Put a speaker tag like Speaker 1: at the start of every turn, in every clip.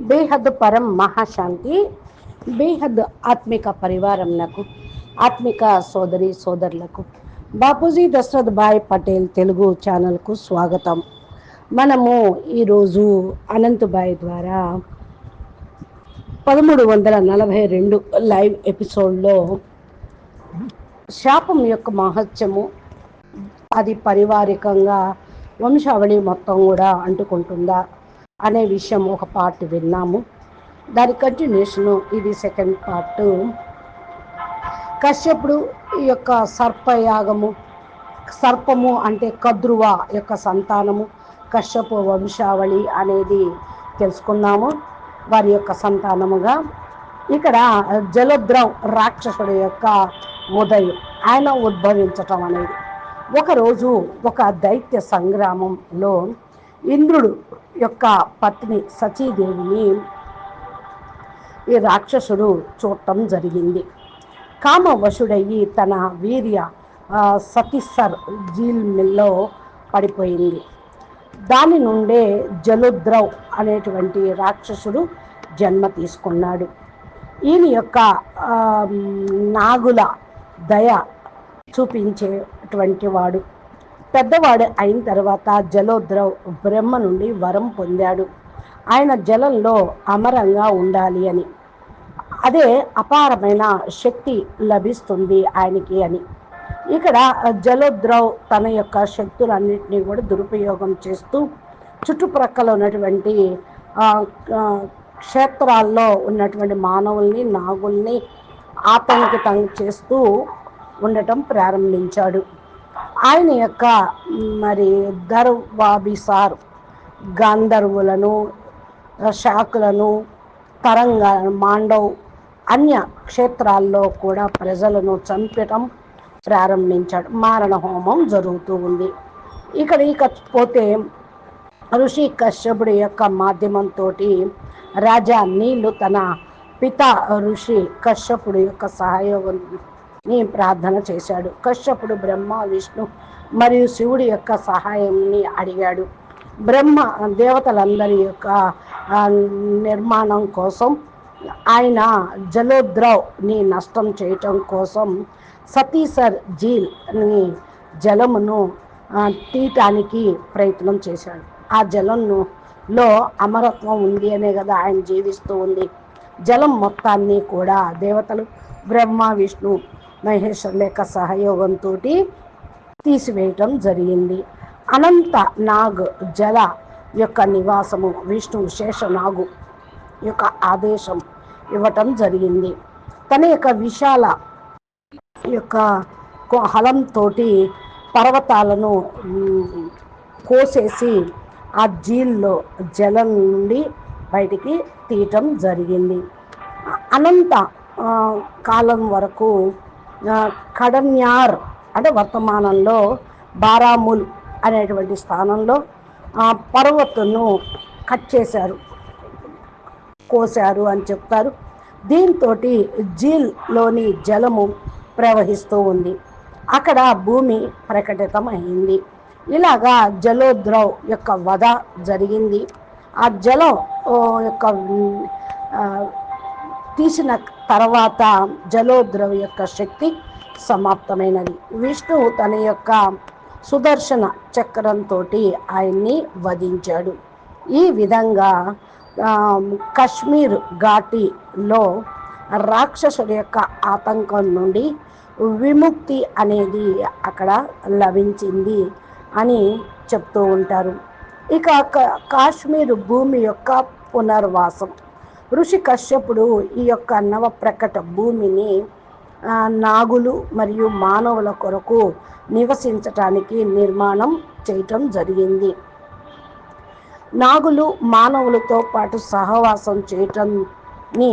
Speaker 1: బేహద్ పరం మహాశాంతి బేహద్ ఆత్మిక పరివారంలకు ఆత్మిక సోదరి సోదరులకు. బాపూజీ దశరథ్ భాయ్ పటేల్ తెలుగు ఛానల్కు స్వాగతం. మనము ఈరోజు అనంతబాయ్ ద్వారా పదమూడు వందల నలభై రెండు లైవ్ ఎపిసోడ్లో శాపం యొక్క మహత్యము అది పరివారికంగా వంశావళి మొత్తం కూడా అంటుకుంటుందా? అనే విషయం ఒక పార్ట్ విన్నాము. దాని కంటిన్యూషను ఇది సెకండ్ పార్ట్ కశ్యపుడు ఈ యొక్క సర్పయాగము సర్పము అంటే కద్రువ యొక్క సంతానము కశ్యపు వంశావళి అనేది తెలుసుకున్నాము వారి యొక్క సంతానముగా. ఇక్కడ జలద్రవ్ రాక్షసుడు యొక్క ఉదయం ఆయన ఉద్భవించటం అనేది. ఒకరోజు ఒక దైత్య సంగ్రామంలో ఇంద్రుడు యొక్క పత్ని సచీదేవిని ఈ రాక్షసుడు చూడటం జరిగింది. కామవశుడయ్యి తన వీర్య సతీసర్ జీల్మిల్లో పడిపోయింది. దాని నుండే జలుద్రవ్ అనేటువంటి రాక్షసుడు జన్మ తీసుకున్నాడు. ఈయన యొక్క నాగుల దయ చూపించేటువంటి వాడు. పెద్దవాడు అయిన తర్వాత జలోద్రవ్ బ్రహ్మ నుండి వరం పొందాడు. ఆయన జలంలో అమరంగా ఉండాలి అని. అదే అపారమైన శక్తి లభిస్తుంది ఆయనకి అని. ఇక్కడ జలోద్రవ్ తన యొక్క శక్తులన్నింటినీ కూడా దురుపయోగం చేస్తూ చుట్టుప్రక్కల ఉన్నటువంటి క్షేత్రాల్లో ఉన్నటువంటి మానవుల్ని నాగుల్ని ఆతంకితం చేస్తూ ఉండటం ప్రారంభించాడు. ఆయన యొక్క మరి దర్వాబిసార్ గాంధర్వులను శాకులను తరంగ మాండవ్ అన్య క్షేత్రాల్లో కూడా ప్రజలను చంపటం ప్రారంభించాడు. మారణ హోమం జరుగుతూ ఉంది. ఇక్కడ ఇకపోతే ఋషి కశ్యపుడి యొక్క మాధ్యమంతో రాజా నీళ్ళు తన పిత ఋషి కశ్యపుడి యొక్క ఈ ప్రార్థన చేశాడు. కశ్యపుడు బ్రహ్మ విష్ణు మరియు శివుడి యొక్క సహాయంని అడిగాడు. బ్రహ్మ దేవతలందరి యొక్క నిర్మాణం కోసం ఆయన జలోద్రవ్ని నష్టం చేయటం కోసం సతీసర్ జీల్ని జలమును తీయటానికి ప్రయత్నం చేశాడు. ఆ జలంను లో అమరత్వం ఉంది అనే కదా ఆయన జీవిస్తూ ఉంది. జలం మొత్తాన్ని కూడా దేవతలు బ్రహ్మ విష్ణు మహేశ్వరుల యొక్క సహయోగంతో తీసివేయటం జరిగింది. అనంత నాగ్ జల యొక్క నివాసము విష్ణు శేషనాగు యొక్క ఆదేశం ఇవ్వటం జరిగింది. తన యొక్క విశాల యొక్క హలంతో పర్వతాలను కోసేసి ఆ జీల్లో జలం నుండి బయటికి తీయటం జరిగింది. అనంత కాలం వరకు కడన్యార్ అంటే వర్తమానంలో బారాముల్ అనేటువంటి స్థానంలో ఆ పర్వతను కట్ చేశారు కోశారు అని చెప్తారు. దీంతో జీల్లోని జలము ప్రవహిస్తూ ఉంది. అక్కడ భూమి ప్రకటితమైంది. ఇలాగా జలోద్రవ్ యొక్క వధ జరిగింది. ఆ జలం యొక్క తీసిన తర్వాత జలోద్రవ యొక్క శక్తి సమాప్తమైనది. విష్ణువు తన యొక్క సుదర్శన చక్రంతో ఆయన్ని వధించాడు. ఈ విధంగా కశ్మీర్ ఘాటీలో రాక్షసుడి యొక్క ఆతంకం నుండి విముక్తి అనేది అక్కడ లభించింది అని చెప్తూ ఉంటారు. ఇక కాశ్మీర్ భూమి యొక్క పునర్వాసం. ఋషి కశ్యపుడు ఈ యొక్క నవ ప్రకట భూమిని నాగులు మరియు మానవుల కొరకు నివసించటానికి నిర్మాణం చేయటం జరిగింది. నాగులు మానవులతో పాటు సహవాసం చేయటాన్ని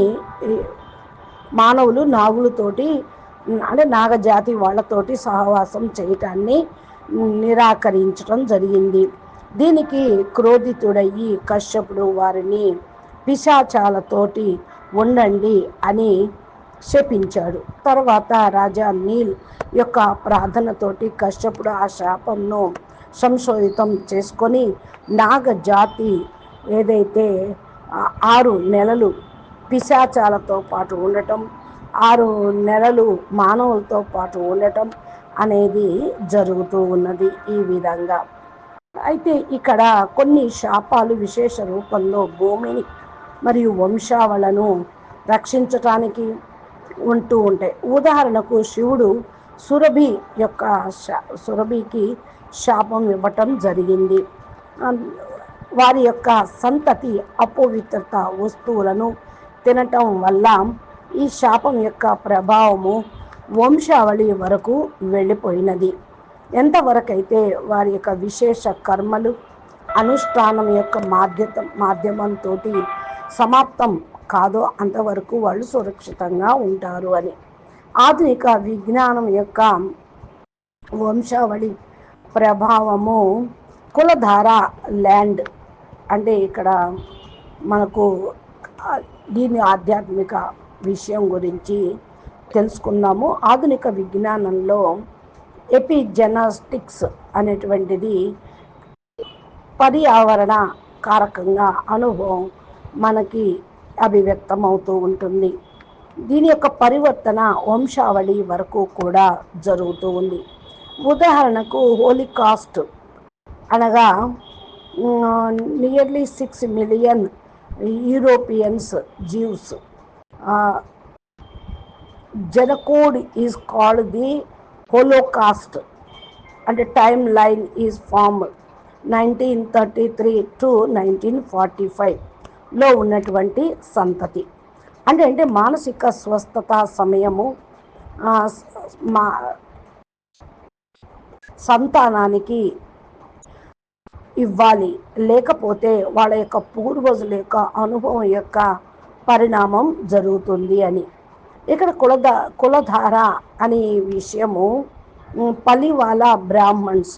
Speaker 1: మానవులు నాగులతోటి అంటే నాగజాతి వాళ్ళతోటి సహవాసం చేయటాన్ని నిరాకరించడం జరిగింది. దీనికి క్రోధితుడయ్యి కశ్యపుడు వారిని పిశాచాలతోటి ఉండండి అని శపించాడు. తర్వాత రాజా నీల్ యొక్క ప్రార్థనతోటి కశ్యపుడు ఆ శాపంను సంశోధితం చేసుకొని నాగ జాతి ఏదైతే ఆరు నెలలు పిశాచాలతో పాటు ఉండటం ఆరు నెలలు మానవులతో పాటు ఉండటం అనేది జరుగుతూ ఉన్నది ఈ విధంగా. అయితే ఇక్కడ కొన్ని శాపాలు విశేష రూపంలో భూమిని మరియు వంశావళను రక్షించటానికి ఉంటూ ఉంటాయి ఉదాహరణకు శివుడు సురభి యొక్క సురభికి శాపం ఇవ్వటం జరిగింది. వారి యొక్క సంతతి అపవిత్రత వస్తువులను తినటం వల్ల ఈ శాపం యొక్క ప్రభావము వంశావళి వరకు వెళ్ళిపోయినది. ఎంతవరకైతే వారి యొక్క విశేష కర్మలు అనుష్ఠానం యొక్క మాధ్యత మాధ్యమంతో సమాప్తం కాదో అంతవరకు వాళ్ళు సురక్షితంగా ఉంటారు అని. ఆధునిక విజ్ఞానం యొక్క వంశావళి ప్రభావము కులధార ల్యాండ్ అంటే ఇక్కడ మనకు దీని ఆధ్యాత్మిక విషయం గురించి తెలుసుకుందాము. ఆధునిక విజ్ఞానంలో ఎపిజెనాస్టిక్స్ అనేటువంటిది పర్యావరణ కారకంగా అనుభవం మనకి అభివ్యక్తం అవుతూ ఉంటుంది. దీని యొక్క పరివర్తన వంశావళి వరకు కూడా జరుగుతూ ఉంది. ఉదాహరణకు హోలికాస్ట్ అనగా nearly six million Europeans Jews. Genocide is called the holocaust. అంటే timeline is from nineteen thirty three to nineteen forty five. లో ఉన్నటువంటి సంతతి. అంటే అంటే మానసిక స్వస్థత సమయము మా సంతానానికి ఇవ్వాలి. లేకపోతే వాళ్ళ యొక్క పూర్వజుల యొక్క అనుభవం యొక్క పరిణామం జరుగుతుంది అని. ఇక్కడ కులద కులధార అనే విషయము పలివాల బ్రాహ్మణ్స్.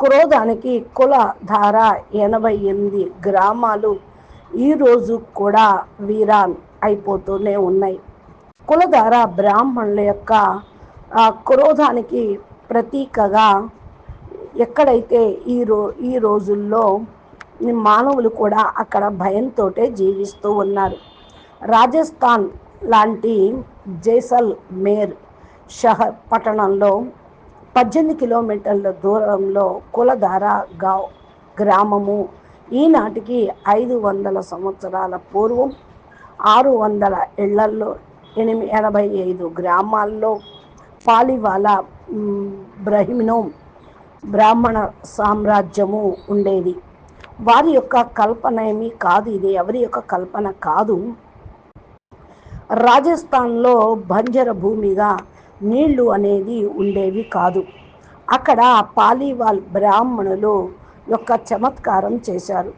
Speaker 1: క్రోధానికి కులధార ఎనభై ఎనిమిది గ్రామాలు ఈరోజు కూడా వీరాన్ అయిపోతూనే ఉన్నాయి. కులధార బ్రాహ్మణుల యొక్క క్రోధానికి ప్రతీకగా ఎక్కడైతే ఈ రో ఈ రోజుల్లో మానవులు కూడా అక్కడ భయంతో జీవిస్తూ ఉన్నారు. రాజస్థాన్ లాంటి జైసల్ మేర్ షహర్ పట్టణంలో పద్దెనిమిది కిలోమీటర్ల దూరంలో కులధార గావ్ గ్రామము ఈనాటికి ఐదు వందల సంవత్సరాల పూర్వం ఆరు వందల ఇళ్ళల్లో ఎనిమిది ఎనభై ఐదు గ్రామాల్లో పాలివాల బ్రహ్మణం బ్రాహ్మణ సామ్రాజ్యము ఉండేది. వారి యొక్క కల్పన ఏమీ కాదు ఇది ఎవరి యొక్క కల్పన కాదు. రాజస్థాన్లో బంజర భూమిగా నీళ్ళు అనేది ఉండేవి కాదు. అక్కడ పాలీవాల్ బ్రాహ్మణులు యొక్క చమత్కారం చేశారు.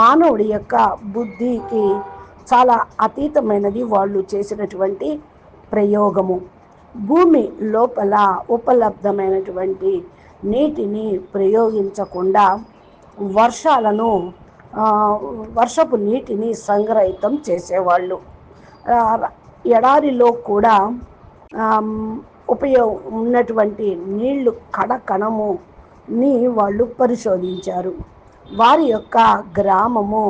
Speaker 1: మానవుడి యొక్క బుద్ధికి చాలా అతీతమైనది వాళ్ళు చేసినటువంటి ప్రయోగము. భూమి లోపల ఉపలబ్ధమైనటువంటి నీటిని ప్రయోగించకుండా వర్షాలను వర్షపు నీటిని సంగ్రహితం చేసేవాళ్ళు. ఎడారిలో కూడా ఉపయోగం ఉన్నటువంటి నీళ్ళు కణ ని వాళ్ళు పరిశోధించారు. వారి యొక్క గ్రామము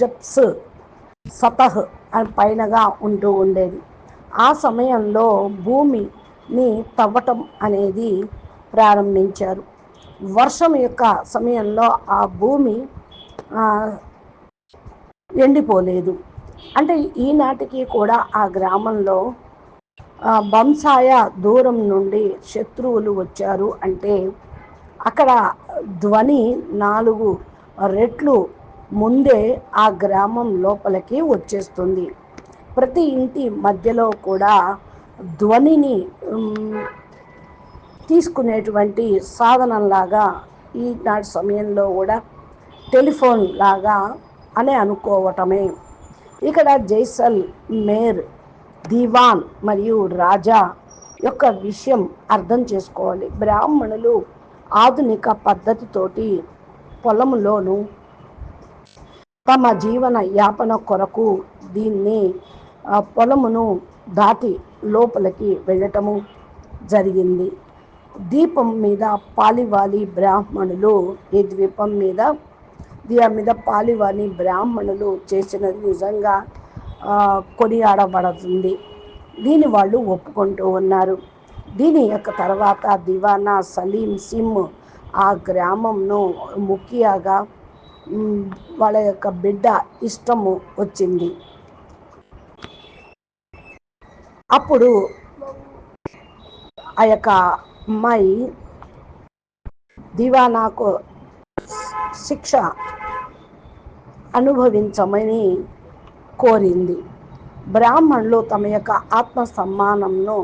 Speaker 1: జప్స్ సతహ్ పైనగా ఉంటూ ఉండేది. ఆ సమయంలో భూమిని తవ్వటం అనేది ప్రారంభించారు. వర్షం యొక్క సమయంలో ఆ భూమి ఎండిపోలేదు. అంటే ఈనాటికి కూడా ఆ గ్రామంలో బంసాయ దూరం నుండి శత్రువులు వచ్చారు అంటే అక్కడ ధ్వని నాలుగు రెట్లు ముందే ఆ గ్రామం లోపలికి వచ్చేస్తుంది. ప్రతి ఇంటి మధ్యలో కూడా ధ్వనిని తీసుకునేటువంటి సాధనంలాగా ఈనాటి సమయంలో కూడా టెలిఫోన్ లాగా అని అనుకోవటమే. ఇక్కడ జైసల్ మేర్ దివాన్ మరియు రాజా యొక్క విషయం అర్థం చేసుకోవాలి. బ్రాహ్మణులు ఆధునిక పద్ధతితోటి పొలంలోను తమ జీవన యాపన కొరకు దీన్ని పొలమును దాటి లోపలికి వెళ్ళటము జరిగింది. దీపం మీద పాలివాలి బ్రాహ్మణులు ఈ ద్వీపం మీద దీని మీద పాలివాని బ్రాహ్మణులు చేసినది నిజంగా కొనియాడబడుతుంది. దీని వాళ్ళు ఒప్పుకుంటూ ఉన్నారు. దీని యొక్క తర్వాత దివానా సలీం సిమ్ ఆ గ్రామంను ముఖ్యంగా వాళ్ళ యొక్క బిడ్డ ఇష్టము వచ్చింది. అప్పుడు ఆ యొక్క అమ్మాయి దివానాకు శిక్ష అనుభవించమని కోరింది. బ్రాహ్మణులు తమ యొక్క ఆత్మ సమ్మానంను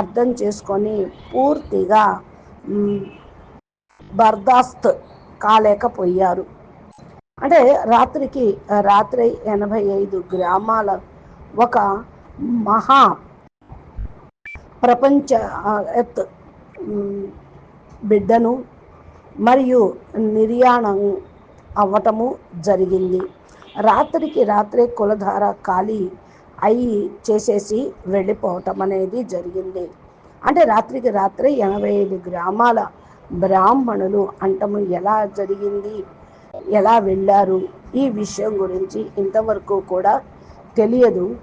Speaker 1: అర్థం చేసుకొని పూర్తిగా బర్దాస్త్ కాలేకపోయారు. అంటే రాత్రికి రాత్రి ఎనభై ఐదు గ్రామాల ఒక మహా ప్రపంచ ఎత్ బిడ్డను మరియు నిర్యాణం అవ్వటము జరిగింది. రాత్రికి రాత్రే కులధార ఖాళీ అయి చేసేసి వెళ్ళిపోవటం అనేది జరిగింది. అంటే రాత్రికి రాత్రే ఎనభై ఐదు గ్రామాల బ్రాహ్మణులు అంటము ఎలా జరిగింది? ఎలా వెళ్ళారు? ఈ విషయం గురించి ఇంతవరకు కూడా తెలియదు.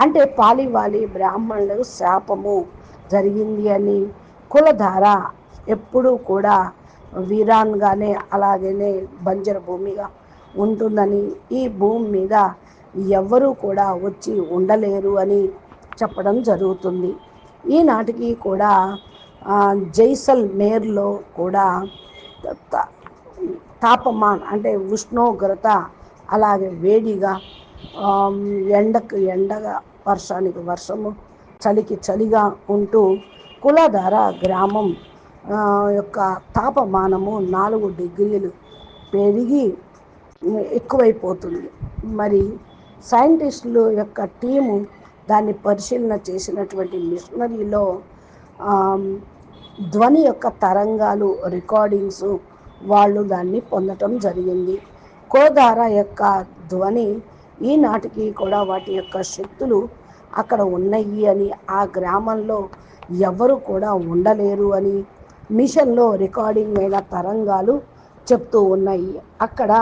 Speaker 1: అంటే పాలివాలి బ్రాహ్మణులకు శాపము జరిగింది అని కులధార ఎప్పుడూ కూడా వీరాన్గానే అలాగనే బంజర భూమిగా ఉంటుందని ఈ భూమి మీద ఎవ్వరూ కూడా వచ్చి ఉండలేరు అని చెప్పడం జరుగుతుంది. ఈనాటికి కూడా జైసల్మేర్లో కూడా తాపమాన్ అంటే ఉష్ణోగ్రత అలాగే వేడిగా ఎండకు ఎండగా వర్షానికి వర్షము చలికి చలిగా ఉంటూ కులధార గ్రామం యొక్క తాపమానము నాలుగు డిగ్రీలు పెరిగి ఎక్కువైపోతుంది. మరి సైంటిస్టులు యొక్క టీము దాన్ని పరిశీలన చేసినటువంటి మిషనరీలో ధ్వని యొక్క తరంగాలు రికార్డింగ్స్ వాళ్ళు దాన్ని పొందటం జరిగింది. కోదార యొక్క ధ్వని ఈనాటికి కూడా వాటి యొక్క శక్తులు అక్కడ ఉన్నాయి అని ఆ గ్రామంలో ఎవరు కూడా ఉండలేరు అని మిషన్లో రికార్డింగ్ అయిన తరంగాలు చెప్తూ ఉన్నాయి. అక్కడ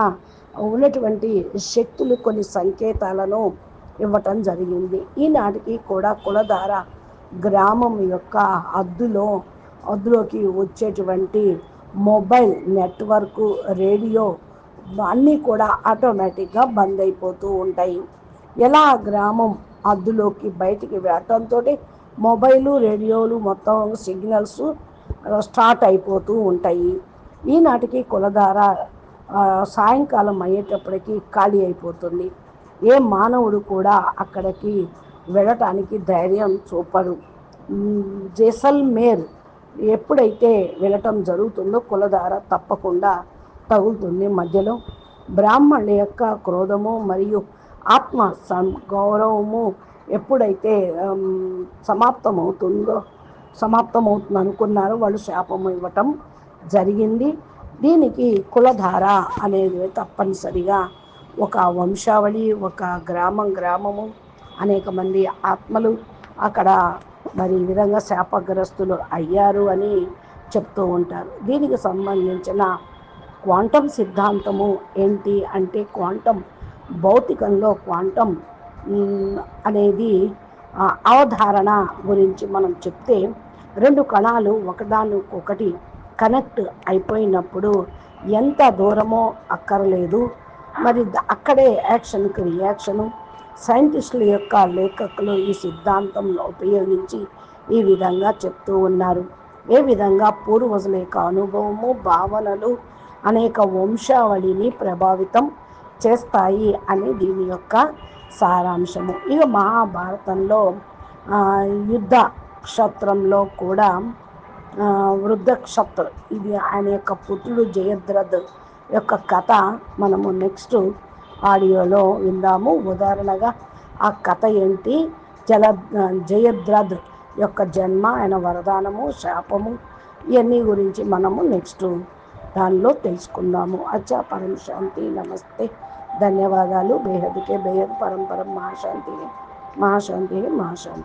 Speaker 1: ఉన్నటువంటి శక్తులు కొన్ని సంకేతాలను ఇవ్వటం జరిగింది. ఈనాటికి కూడా కులధార గ్రామం యొక్క అద్దులో అద్దులోకి వచ్చేటువంటి మొబైల్ నెట్వర్క్ రేడియో అన్నీ కూడా ఆటోమేటిక్గా బంద్ అయిపోతూ ఉంటాయి. ఎలా గ్రామం అద్దులోకి బయటికి వెళ్ళటంతో మొబైలు రేడియోలు మొత్తం సిగ్నల్స్ స్టార్ట్ అయిపోతూ ఉంటాయి. ఈనాటికి కులధార సాయంకాలం అయ్యేటప్పటికి ఖాళీ అయిపోతుంది. ఏ మానవుడు కూడా అక్కడికి వెళ్ళటానికి ధైర్యం చూపడు. జైసల్మేర్ ఎప్పుడైతే వెళ్ళటం జరుగుతుందో కులధార తప్పకుండా తగులుతుంది మధ్యలో. బ్రాహ్మణుల యొక్క క్రోధము మరియు ఆత్మ సం గౌరవము ఎప్పుడైతే సమాప్తమవుతుందో సమాప్తమవుతుంది అనుకున్నారో వాళ్ళు శాపం ఇవ్వటం జరిగింది. దీనికి కులధార అనేది తప్పనిసరిగా ఒక వంశావళి ఒక గ్రామం గ్రామము అనేక మంది ఆత్మలు అక్కడ మరి ఈ విధంగా శాపగ్రస్తులు అయ్యారు అని చెప్తూ ఉంటారు. దీనికి సంబంధించిన క్వాంటం సిద్ధాంతము ఏంటి అంటే క్వాంటం భౌతికంలో క్వాంటం అనేది అవధారణ గురించి మనం చెప్తే రెండు కణాలు ఒకదానికొకటి కనెక్ట్ అయిపోయినప్పుడు ఎంత దూరమో అక్కర్లేదు. మరి అక్కడే యాక్షన్కి రియాక్షను. సైంటిస్టుల యొక్క లేఖకులు ఈ సిద్ధాంతంలో ఉపయోగించి ఈ విధంగా చెప్తూ ఉన్నారు. ఏ విధంగా పూర్వజుల యొక్క అనుభవము భావనలు అనేక వంశావళిని ప్రభావితం చేస్తాయి అని దీని యొక్క సారాంశము. ఇక మహాభారతంలో యుద్ధ క్షత్రంలో కూడా వృద్ధ ఇది ఆయన యొక్క పుత్రుడు జయద్రథ్ యొక్క కథ. మనము నెక్స్ట్ ఆడియోలో విందాము. ఉదాహరణగా ఆ కథ ఏంటి? జల జయద్రథ్ యొక్క జన్మ ఆయన వరదానము శాపము ఇవన్నీ గురించి మనము నెక్స్ట్ దానిలో తెలుసుకుందాము. అచ్చా పరం శాంతి నమస్తే. ధన్యవాదాలు. బేహద్కే బేహద్ పరంపరం మహాశాంతి. మహాశాంతి మహాశాంతి.